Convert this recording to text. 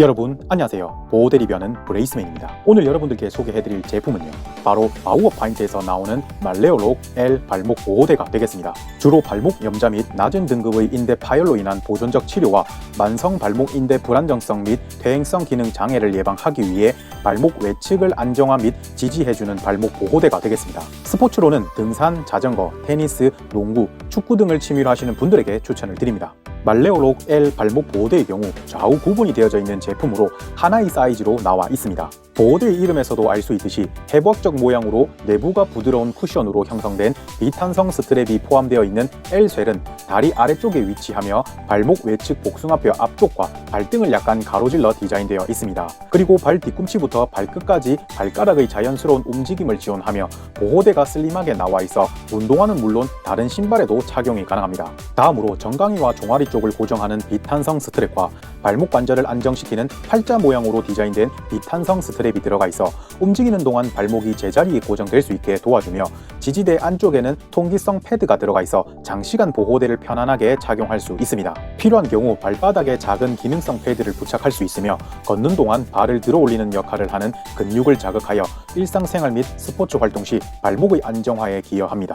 여러분 안녕하세요. 보호대리변은 브레이스맨입니다. 오늘 여러분들께 소개해드릴 제품은요. 바로 바우어 파인트에서 나오는 말레오록 L 발목 보호대가 되겠습니다. 주로 발목 염자 및 낮은 등급의 인대 파열로 인한 보존적 치료와 만성 발목 인대 불안정성 및 퇴행성 기능 장애를 예방하기 위해 발목 외측을 안정화 및 지지해주는 발목 보호대가 되겠습니다. 스포츠로는 등산, 자전거, 테니스, 농구, 축구 등을 취미로 하시는 분들에게 추천을 드립니다 말레오록 L 발목 보호대의 경우 좌우 구분이 되어져 있는 제품으로 하나의 사이즈로 나와 있습니다. 보호대의 이름에서도 알 수 있듯이 해부학적 모양으로 내부가 부드러운 쿠션으로 형성된 비탄성 스트랩이 포함되어 있는 L쉘은 다리 아래쪽에 위치하며 발목 외측 복숭아뼈 앞쪽과 발등을 약간 가로질러 디자인되어 있습니다. 그리고 발 뒤꿈치부터 발끝까지 발가락의 자연스러운 움직임을 지원하며 보호대가 슬림하게 나와 있어 운동화는 물론 다른 신발에도 착용이 가능합니다. 다음으로 정강이와 종아리 쪽을 고정하는 비탄성 스트랩과 발목 관절을 안정시키는 팔자 모양으로 디자인된 비탄성 스트랩이 들어가 있어 움직이는 동안 발목이 제자리에 고정될 수 있게 도와주며 지지대 안쪽에는 통기성 패드가 들어가 있어 장시간 보호대를 편안하게 착용할 수 있습니다. 필요한 경우 발바닥에 작은 기능성 패드를 부착할 수 있으며 걷는 동안 발을 들어 올리는 역할을 하는 근육을 자극하여 일상생활 및 스포츠 활동 시 발목의 안정화에 기여합니다.